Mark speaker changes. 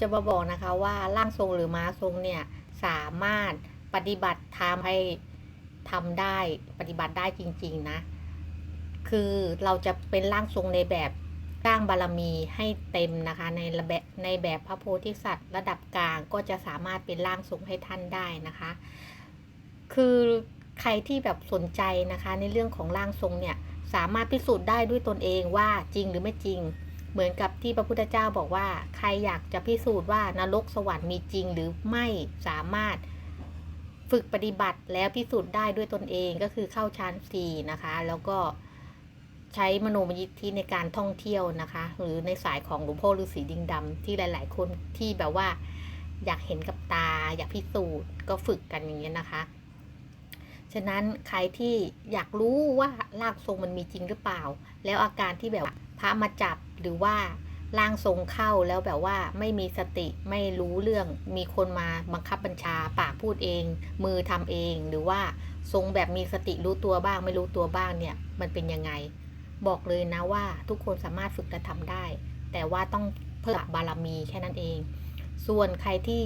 Speaker 1: จะมาบอกนะคะว่าร่างทรงหรือม้าทรงเนี่ยสามารถปฏิบัติทำให้ทำได้ปฏิบัติได้จริง ๆ นะ คือเราจะเป็นร่างทรงในแบบสร้างบารมีให้เต็มนะคะในระแบบในแบบพระโพธิสัตว์ ระดับกลางก็จะสามารถเป็นร่างทรงให้ท่านได้นะคะ คือใครที่แบบสนใจนะคะ ในเรื่องของร่างทรงเนี่ยสามารถพิสูจน์ได้ด้วยตนเองว่าจริงหรือไม่จริง เหมือนกับที่พระพุทธเจ้าบอกว่า ใครอยากจะพิสูจน์ว่านรกสวรรค์มีจริงหรือไม่สามารถฝึกปฏิบัติแล้วพิสูจน์ได้ด้วยตนเองก็คือเข้าฌานสี่นะคะ แล้วก็ใช้มโนมยิทธิในการท่องเที่ยวนะคะ หรือในสายของหลวงพ่อฤาษีดิงดำที่หลาย ๆ คนที่แบบว่า อยากเห็นกับตา อยากพิสูจน์ก็ฝึกกันอย่างนี้นะคะ ฉะนั้นใครที่อยากรู้ว่าร่างทรงมันมีจริงหรือเปล่า แล้วอาการที่แบบพระมาจับ หรือว่าร่างทรงเข้าแล้วแบบว่าไม่มีสติไม่รู้เรื่องมีคนมาบังคับบัญชาปากพูดเอง มือทำเองหรือว่าทรงแบบมีสติรู้ตัวบ้าง ไม่รู้ตัวบ้างเนี่ยมันเป็นยังไง บอกเลยนะว่าทุกคนสามารถฝึกและทำได้ แต่ว่าต้องเพิ่มบารมีแค่นั้นเอง ส่วนใครที่